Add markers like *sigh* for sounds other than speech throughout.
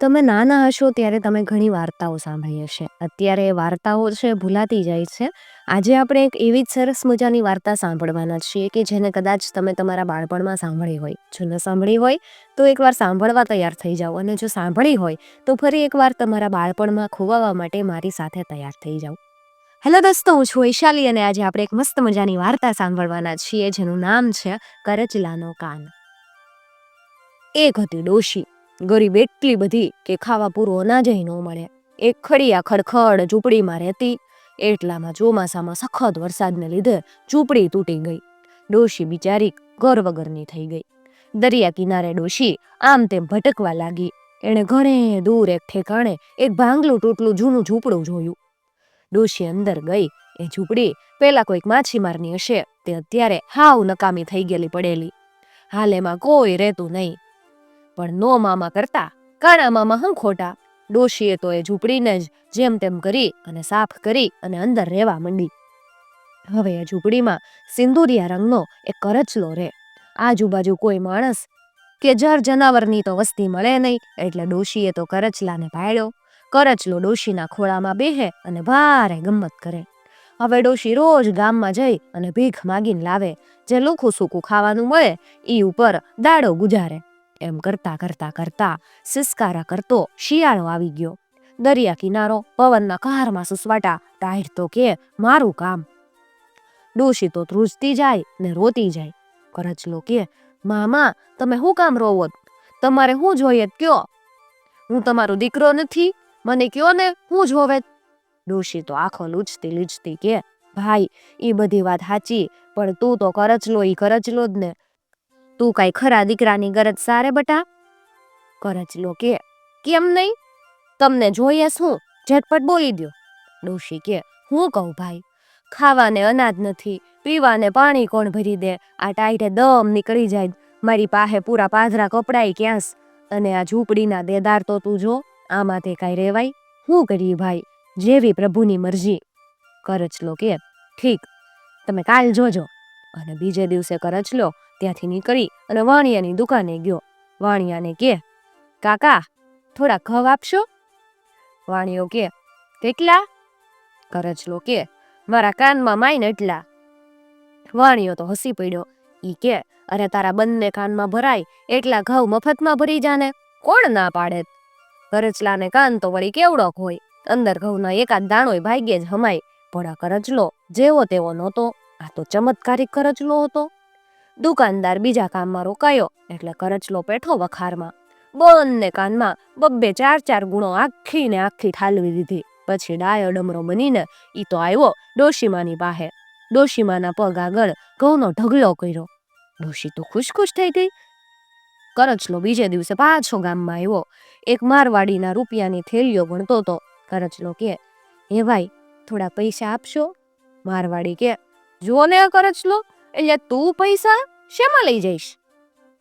તમે નાના હશો ત્યારે તમે ઘણી વાર્તાઓ સાંભળી હશે. અત્યારે એ વાર્તાઓ છે, ભૂલાતી જાય છે. આજે આપણે એક એવી જ સરસ મજાની વાર્તા સાંભળવાના છીએ કે જેને કદાચ તમે તમારા બાળપણમાં સાંભળી હોય. જો ન સાંભળી હોય, તો એકવાર સાંભળવા તૈયાર થઈ જાઓ અને જો સાંભળી હોય, તો ફરી એકવાર તમારા બાળપણમાં ખોવાવા માટે મારી સાથે તૈયાર થઈ જાઓ. હેલો દોસ્તો, હું છું વૈશાલી અને આજે આપણે એક મસ્ત મજાની વાર્તા સાંભળવાના છીએ જેનું નામ છે કરચલાનો કાન. એક હતી ડોશી. ગરીબ એટલી બધી કે ખાવા પૂરો અનાજય ન મળે. એક ખડિયા ખડખડ ઝૂંપડીમાં રહેતી, એટલામાં ચોમાસામાં સખત વરસાદને લીધે ઝૂંપડી તૂટી ગઈ. ડોશી બિચારી ઘર વગરની થઈ ગઈ. દરિયા કિનારે ડોશી આમ તેમ ભટકવા લાગી. એણે ઘણે દૂર એક ઠેકાણે એક ભાંગલું તૂટલું જૂનું ઝૂંપડું જોયું. ડોશી અંદર ગઈ. એ ઝૂંપડી પહેલા કોઈક માછીમારની હશે. તે અત્યારે હાવ નકામી થઈ ગયેલી પડેલી. હાલ એમાં કોઈ રહેતું નહીં. પણ નો મામા કરતા કાણા મામા હં ખોટા ડોશીએ તો એ ઝૂંપડીને જ જેમ તેમ કરી અને સાફ કરી અને અંદર રહેવા માંડી. હવે એ ઝૂંપડીમાં સિંદુરિયા રંગનો એક કરચલો રહે આજુબાજુ કોઈ માણસ કે જર જનાવરની તો વસ્તી મળે નહીં, એટલે ડોશીએ તો કરચલાને પાડ્યો. કરચલો ડોશીના ખોળામાં બેહે અને ભારે ગમત કરે. હવે ડોશી રોજ ગામમાં જઈ અને ભીખ માગીને લાવે. જે લુખું સૂકું ખાવાનું મળે એ ઉપર દાડો ગુજારે. એમ કરતા કરતા કરતા સિસકારા કરતો શિયાળો આવી ગયો. દરિયા કિનારો પવનના કહારમાં સુસવાટા ટાઈટ તો કે મારું કામ. ડોશી તો ધ્રુજતી જાય ને રોતી જાય. કરચલો કે, મામા, તમે શું કામ રોવો? તમારે શું જોઈએ કયો? હું તમારો દીકરો નથી? મને કયો ને હું જોવે? ડોશી તો આખો લૂછતી લૂછતી કે, ભાઈ એ બધી વાત સાચી, પણ તું તો કરચલો ઈ કરચલો જ ને. તું કાંઈ ખરા દીકરાની ગરજ સારે બટા? કરચલો કે કેમ નહીં? તમને જોઈએ શું? ઝટપટ બોલી દ્યો. ડોશી કે, હું કહું ભાઈ, ખાવાને અનાજ નથી, પીવાને પાણી કોણ ભરી દે? આ ટાઈટે દમ નીકળી જાય. મારી પાસે પૂરા પાધરા કપડાય ક્યાંસ? અને આ ઝૂંપડીના દેદાર તો તું જો, આમાં તે કાંઈ રેવાય? હું કરી ભાઈ, જેવી પ્રભુની મરજી. કરચલો કે ઠીક. તમે કાલ જોજો. અને બીજે દિવસે કરચલો ત્યાંથી નીકળી અને વાણિયાની દુકાને ગયો. વાણિયાને કે, કાકા, થોડા ઘઉં આપશો? વાણિયો કે, કેટલા? કરચલો કે, મારા કાનમાં માઈને એટલા. વાણિયો તો હસી પડ્યો. ઈ કે, અરે તારા બંને કાનમાં ભરાય, એટલા ઘઉં મફતમાં ભરી જાને. કોણ ના પાડે? કરચલાને કાન તો વળી કેવડોક હોય અંદર ઘઉંના એકાદ દાણોય ભાગ્યે જ હમાય. પણ આ કરચલો જેવો તેવો નહોતો. આ તો ચમત્કારિક કરચલો હતો. દુકાનદાર બીજા કામમાં રોકાયો એટલે કરચલો પેઠો વખારમાં. બંને કાનમાં બબ્બે ચાર ચાર ગુણો આખી ને આખી ઠાલવી દીધી. પછી ડાયો ડમરો બનીને ઈ તો આવ્યો ડોશીમાની પાસે. ડોશીમાના પગ આગળ ઘઉંનો ઢગલો કર્યો. ડોશી તો ખુશ ખુશ થઈ ગઈ. કરચલો બીજે દિવસે પાછો ગામમાં આવ્યો. એક મારવાડીના રૂપિયાની થેલીઓ ગણતો તો કરચલો કે, હે ભાઈ, થોડા પૈસા આપશો? મારવાડી કે જો ને કરચલો. એટલે તું પૈસા શેમાં લઈ જઈશ?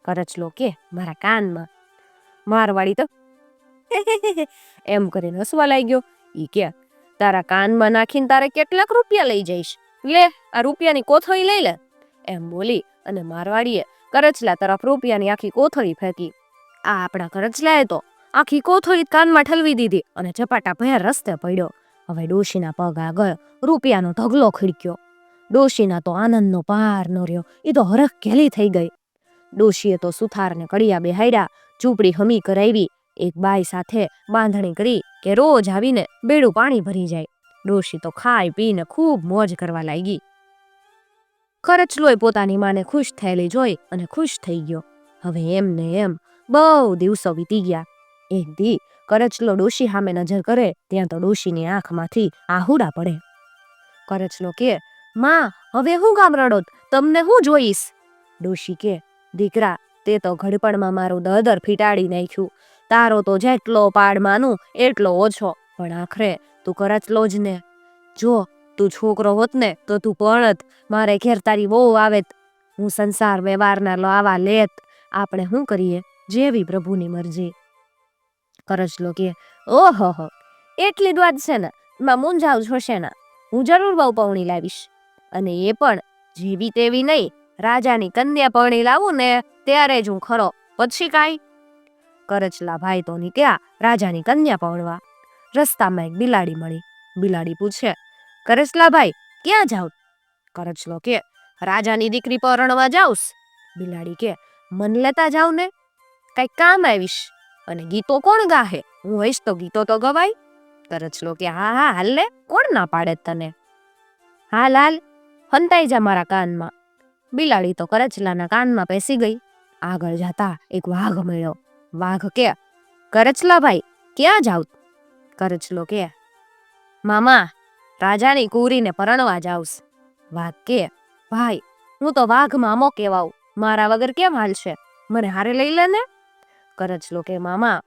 કરચલો કે મારા કાનમાં. મારવાડી તો *laughs* એમ કરીને હસવા લાગ્યો. ઈ કે, તારા કાનમાં નાખીને તારે કેટલાક રૂપિયા લઈ જઈશ. લે, આ રૂપિયાની કોથળી લઈ લે. એમ બોલી અને મારવાડીએ કરચલા તરફ રૂપિયાની આખી કોથળી ફેંકી. આ આપણા કરચલાએ તો આખી કોથળી કાનમાં ઠલવી દીધી અને ચપાટા ભયા રસ્તે પડ્યો. હવે ડોશીના પગ આગળ રૂપિયાનો ઢગલો ખીડક્યો. ડોશીના તો આનંદનો પાર ન રહ્યો એ તો હરખ ઘેલી થઈ ગઈ. ડોશીએ તો સુથારને કડિયા બેહાડ્યા ઝૂંપડી હમી કરાવી, એક બાઈ સાથે બાંધણી કરી કે રોજ આવીને બેડું પાણી ભરી જાય. ડોશી તો ખાઈ પીને ખૂબ મોજ કરવા લાગી. ખરચલોય પોતાની માને ખુશ થયેલી જોઈ અને ખુશ થઈ ગયો. હવે એમ ને એમ બહુ દિવસો વીતી ગયા. એક દી કરચલો ડોશી સામે નજર કરે, ત્યાં તો ડોશીની આંખમાંથી આહુડા પડે. કરચલો કે માં, હવે હું ગામ રડોત? તમને હું જોઈશ? ડોશી કે, દીકરા, તે તો ઘડપણમાં મારું દદર ફીટાડી નાખ્યું. તારો તો જેટલો પાડ માનું, એટલો ઓછો. પણ આખરે, તું કરચલો જ ને. જો, તું છોકરો હોત ને, તો તું પણત મારે ઘેર તારી બહુ આવેત. હું સંસાર વ્યવહારના લાવા લેત. આપણે શું કરીએ? જેવી પ્રભુની મરજી. કરચલો કે, ઓહો એટલી જ વાત છે ને. માં, મૂંઝાવ છો ને. હું જરૂર બહુ પૌણી લાવીશ. અને એ પણ, જેવી તેવી નહીં, રાજાની કન્યા પરણી લાવું ને, ત્યારે જ હું ખરો, પછી કાંઈ? કરચલા ભાઈ તો નીકળ્યા રાજાની કન્યા પરણવા. રસ્તામાં એક બિલાડી મળી. બિલાડી પૂછે કરચલા ભાઈ ક્યાં જાવ? કરચલો કે, રાજાની દીકરી પરણવા જાઉસ. બિલાડી કે, મન લેતા જાવ ને? કઈ કામ આવીશ. અને ગીતો કોણ ગાહે? હું હોઈશ તો ગીતો તો ગવાય. કરચલો કે, હા હા, હાલ લે, કોણ ના પાડે તને? હાલ હાલ હંતાઈ જા મારા કાનમાં. બિલાડી તો કરચલાના કાનમાં પેસી ગઈ. આગળ જતા એક વાઘ મળ્યો. વાઘ કે, કરચલા ભાઈ, ક્યાં જાવ કરચલો કે, મામા, રાજાની કુરીને પરણવા જાઉસ. વાઘ કે, ભાઈ, હું તો વાઘ મામો કહેવાઉં. મારા વગર કેમ હાલશે? મને હારે લઈ લે ને? કરચલો કે, મામા,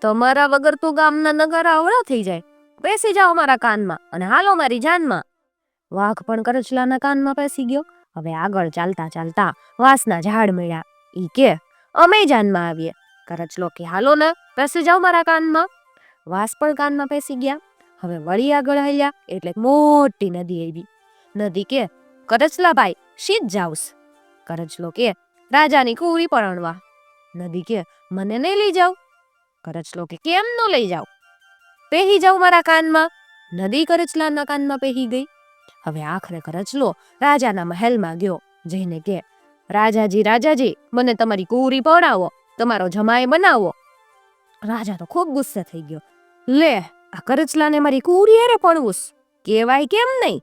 તમારા વગર તો ગામના નગર આવડા થઈ જાય. બેસી જાઓ મારા કાનમાં અને હાલો મારી જાનમાં. વાઘ પણ કરચલાના કાનમાં પેસી ગયો. હવે આગળ ચાલતા ચાલતા વાંસના ઝાડ મળ્યા. ઈ કે, અમે જાનમાં આવીએ. કરચલો કે હાલો ને, પેસી જાઓ મારા કાનમાં. વાંસ પણ કાનમાં પેસી ગયા. હવે વળી આગળ હલ્યા એટલે મોટી નદી આવી. નદી કે, કરચલા ભાઈ, શીત જાઉસ. કરચલો કે, રાજાની કુરી પરણવા. નદી કે, મને નહીં લઈ જાવ કરચલો કે, કેમ નો લઈ જાવ પહેરી જાવ મારા કાનમાં. નદી કરચલાના કાનમાં પહેરી ગઈ. હવે આખરે રચલો રાજાના મહેલમાં ગયો જઈને કે, રાજાજી રાજાજી, મને તમારી કુરી પડાવો, તમારો જમાય બનાવો. રાજા તો ખૂબ ગુસ્સે થઈ ગયો. લે, આ કરચલાને મારી કુરી હારે પણવું કેવાય કેમ નહીં?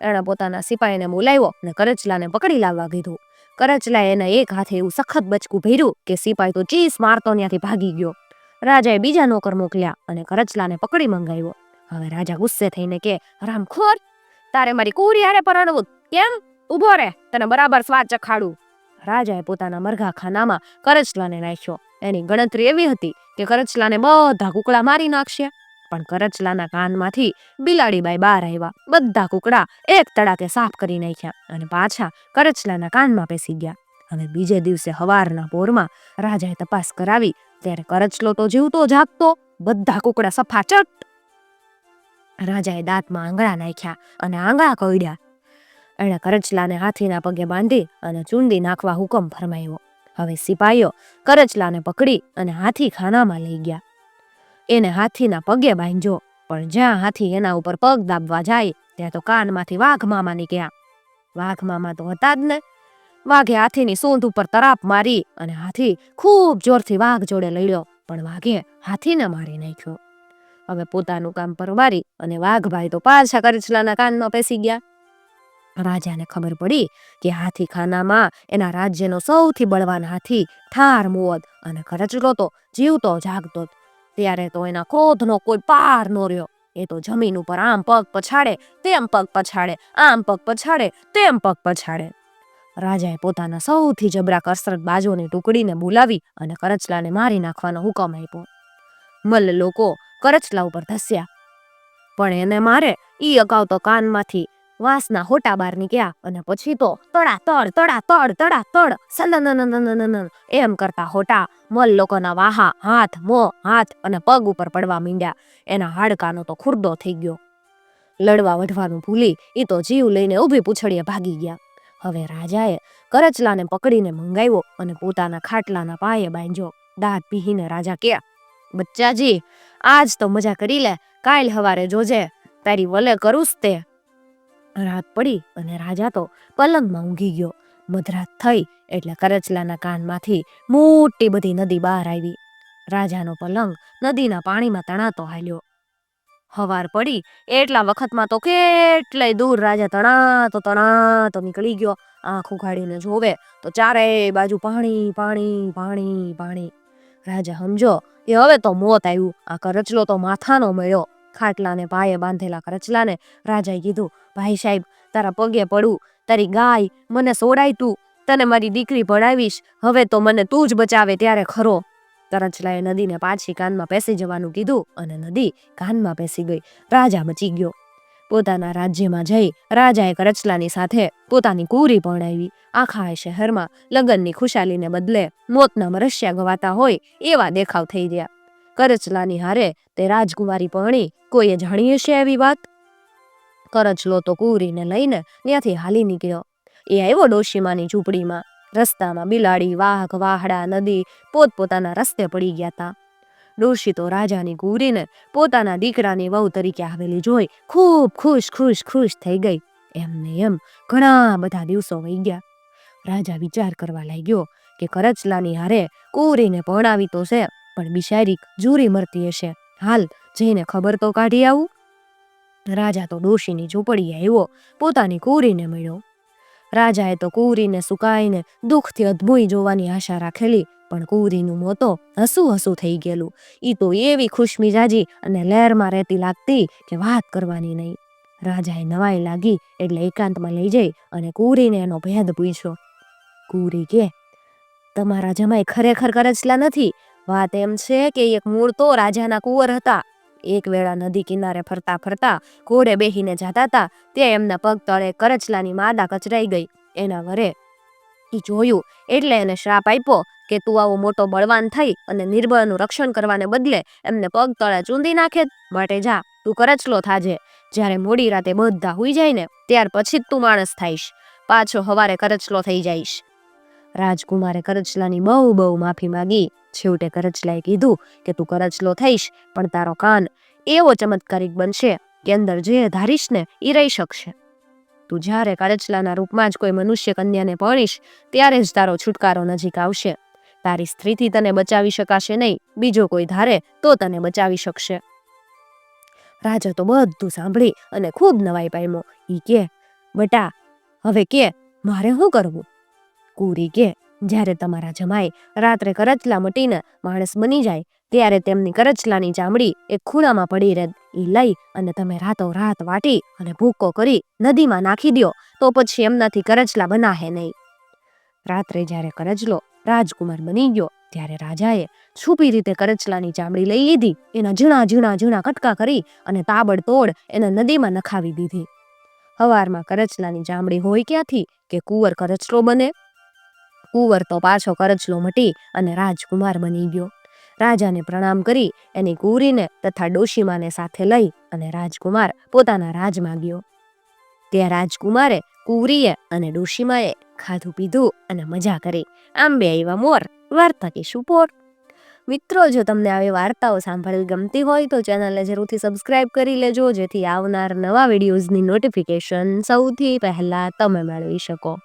એણે પોતાના સિપાહીને બોલાવ્યો અને કરચલાને પકડી લાવવા કીધું. કરચલાએ એના એક હાથે એવું સખત બચકું ભર્યું કે સિપાહી તો ચીસ મારતો ત્યાંથી ભાગી ગયો. રાજાએ બીજા નોકર મોકલ્યા અને કરચલાને પકડી મંગાવ્યો. હવે રાજા ગુસ્સે થઈને કે, રામખોર તારે મારી કુરી હારે પરણવું. કેમ? ઊભો રે. તને બરાબર સ્વાદ ચખાડું. રાજાએ પોતાના મરઘા ખાનામાં કરચલાને નાખ્યો. એની ગણતરી એવી હતી કે કરચલાને બધા કુકડા મારી નાખશે. પણ કરચલાના કાનમાંથી બિલાડીબાઈ બહાર આવ્યા. બધા કુકડા એક તડાકે સાફ કરી નાખ્યા અને પાછા કરચલાના કાનમાં પેસી ગયા. અને બીજે દિવસે હવારના પોરમાં રાજાએ તપાસ કરાવી. ત્યારે કરચલો તો જીવતો જાગતો, બધા કુકડા સફાચટ રાજાએ દાંતમાં આંગળા નાખ્યા અને આંગળા કોડ્યા એણે કરચલાને હાથીના પગે બાંધી અને ચૂંદી નાખવા હુકમ ફરમાવ્યો. હવે સિપાહીઓ કરચલાને પકડી અને હાથી ખાનામાં લઈ ગયા. એને હાથીના પગે બાંધ્યો, પણ જ્યાં હાથી એના ઉપર પગ દાબવા જાય, ત્યાં તો કાનમાંથી વાઘ મામા નીકળ્યા. વાઘ મામા તો હતા જ ને. વાઘે હાથીની સૂંઢ ઉપર તરાપ મારી અને હાથી ખૂબ જોરથી વાઘ જોડે લડ્યો પણ વાઘે હાથીને મારી નાખ્યો. હવે પોતાનું કામ પરવારી અને વાઘભાઈ તો પાછા કરચલાના કાનમાં પેસી ગયા. રાજાને ખબર પડી કે હાથી ખાનામાં એના રાજ્યનો સૌથી બળવાન હાથી ઠાર મોત અને કરચલો તો જીવતો જાગતો ત્યારે તો એના ક્રોધનો કોઈ પાર ન રહ્યો. એ તો જમીન ઉપર આમ પગ પછાડે, તેમ પગ પછાડે, આમ પગ પછાડે, તેમ પગ પછાડે. રાજાએ પોતાના સૌથી જબરા કસરત બાજુની ટુકડીને બોલાવી અને કરચલાને મારી નાખવાનો હુકમ આપ્યો. મલ્લ લોકો કરચલા ઉપર ધસ્યા. પણ એને મારે ઈ અગાઉ તો કાનમાંથી વાંસના હોટા બહાર નીકળ્યા અને પછી તો તડા તડ તડા તડ તડા તડ સલનનનનનન એમ કરતા હોટા, મલ લોકોના વાહા, હાથ, મો, હાથ અને પગ ઉપર પડવા મીંડ્યા. એના હાડકાનો તો ખુરદો થઈ ગયો. લડવા વઢવાનું ભૂલી એ તો જીવ લઈને ઊભી પૂછડીએ ભાગી ગયા. હવે રાજાએ કરચલાને પકડીને મંગાવ્યો અને પોતાના ખાટલાના પાયે બાંધ્યો. દાંત પીહીને રાજા ક્યાં બચ્ચાજી, આજ તો મજા કરી લે, કાલ હવારે જોજે, તારી વલે કરું તે. રાત પડી અને રાજા તો પલંગમાં ઊંઘી ગયો. મધરાત થઈ એટલે કરચલાના કાનમાંથી મોટી બધી નદી બહાર આવી. રાજાનો પલંગ નદીના પાણીમાં તણાતો હાલ્યો. હવાર પડી એટલા વખતમાં તો કેટલાય દૂર રાજા તણાતો તણાતો નીકળી ગયો. આંખ ઉઘાડીને જોવે તો ચારેય બાજુ પાણી પાણી પાણી પાણી. રાજા સમજો, એ હવે તો મોત આવ્યું. આ કરચલો તો માથાનો મળ્યો. ખાટલાને પાયે બાંધેલા કરચલાને રાજાએ કીધું, ભાઈ સાહેબ, તારા પગે પડું, તારી ગાય મને સોડાય તું, તને મારી દીકરી ભણાવીશ, હવે તો મને તું જ બચાવે ત્યારે ખરો. કરચલાએ નદીને પાછી કાનમાં પેસી જવાનું કીધું અને નદી કાનમાં પેસી ગઈ. રાજા બચી ગયો. પોતાના રાજ્યમાં જઈ રાજાએ કરચલાની સાથે પોતાની કુરી પરણાવી. આખા શહેરમાં લગ્નની ખુશાલીને બદલે મોતના મરસ્યા ગવાતા હોય એવા દેખાવ થઈ ગયા. કરચલાની હારે તે રાજકુમારી પરણી કોઈએ જાણી હશે એવી વાત? કરચલો તો કુરીને લઈને ત્યાંથી હાલી નીકળ્યો. એ આવ્યો ડોશીમાની ઝૂંપડીમાં. રસ્તામાં બિલાડી વાહક વાહડા, નદી પોતપોતાના રસ્તે પડી ગયા હતા ડોશી તો રાજાની કુંવરીને પોતાના દીકરાની વહુ તરીકે આવેલી જોઈ ખૂબ ખુશ ખુશ ખુશ થઈ ગઈ. એમને એમ ઘણા બધા દિવસો વહી ગયા. રાજા વિચાર કરવા લાગ્યો કે કરચલાની હારે કુંવરીને પરણાવી તો છે, પણ બિચારી જૂરી મરતી હશે. હાલ જઈને ખબર તો કાઢી આવું. રાજા તો ડોશીની ઝૂંપડીએ આવ્યો, પોતાની કુરીને મળ્યો. રાજાએ તો કુરીને સુકાઈને દુઃખથી અધમોઈ જોવાની આશા રાખેલી પણ કુંવરીનું મોં તો હસું હસું થઈ ગયેલું. ઈ તો એવી ખુશમિજાજી અને લહેરમાં રહેતી લાગતી કે વાત કરવાની નહીં. રાજાએ નવાઈ લાગી એટલે એકાંતમાં લઈ જઈ અને કુંવરીને એનો ભેદ પૂછ્યો. કુંવરી કે, તમારા જમાઈ ખરેખર કરચલા નથી. વાત એમ છે કે એક મૂળ તો રાજાના કુંવર હતા. એક વેળા નદી કિનારે ફરતા ફરતા ઘોડે બેહીને જતા હતા તે એમના પગ તળે કરચલાની માદા કચરાઈ ગઈ. એના ઘરે ઈ જોયું એટલે એને શ્રાપ આપ્યો કે તું આવો મોટો બળવાન થઈ અને નિર્બળનું રક્ષણ કરવાને બદલે એમને પગ તળે ચૂંદી નાખે માટે જા, તું કરચલો થાજે. જ્યારે મોડી રાતે બધા હુઈ જાય ને, ત્યાર પછી જ તું માણસ થઈશ. પાછો હવારે કરચલો થઈ જઈશ. રાજકુમારે કરચલાની બહુ બહુ માફી માંગી. છેવટે કરચલાએ કીધું કે તું કરચલો થઈશ, પણ તારો કાન એવો ચમત્કારિક બનશે કે અંદર જે ધારીશ ને એ રહી શકશે. તું જ્યારે કરચલાના રૂપમાં જ કોઈ મનુષ્ય કન્યાને પરણીશ ત્યારે જ તારો છુટકારો નજીક આવશે. તારી સ્ત્રીથી તને બચાવી શકાશે નહીં, બીજો કોઈ ધારે તો તને બચાવી શકશે. રાજા તો બધું સાંભળી અને ખૂબ નવાઈ પામ્યો. ઈ કે, બટા, હવે કે, મારે શું કરવું? કુરી કે, જ્યારે તમારા જમાઈ રાત્રે કરચલા મટીને માણસ બની જાય ત્યારે તેમની કરચલાની ચામડી એક ખૂણામાં પડી રહે. એ લઈ અને તમે રાતો રાત વાટી અને ભૂકો કરી નદીમાં નાખી દ્યો, તો પછી એમનાથી કરચલા બનાહે નહીં. રાત્રે જ્યારે કરચલો રાજકુમાર બની ગયો, ત્યારે રાજાએ છુપી રીતે કરચલાની ચામડી લઈ લીધી. એના ઝીણા ઝીણા ઝીણા કટકા કરી અને તાબડતોડ એને નદીમાં નખાવી દીધી. હવારમાં કરચલાની ચામડી હોય ક્યાંથી કે કુંવર કરચલો બને? કુંવર તો પાછો કરચલો મટી અને રાજકુમાર બની ગયો. રાજાને પ્રણામ કરી એની કુરીને તથા ડોશીમાને સાથે લઈ અને રાજકુમાર પોતાના રાજમાં ગયો ત્યાં રાજકુમારે કુરીએ અને ડોશીમાએ ખાધું પીધું અને મજા કરી. આમ બે એવા મોર, વાર્તા કે સુપોર. મિત્રો, જો તમને આવી વાર્તાઓ સાંભળવી ગમતી હોય તો ચેનલને જરૂરથી સબસ્ક્રાઇબ કરી લેજો, જેથી આવનાર નવા વિડીયોઝની નોટિફિકેશન સૌથી પહેલાં તમે મેળવી શકો.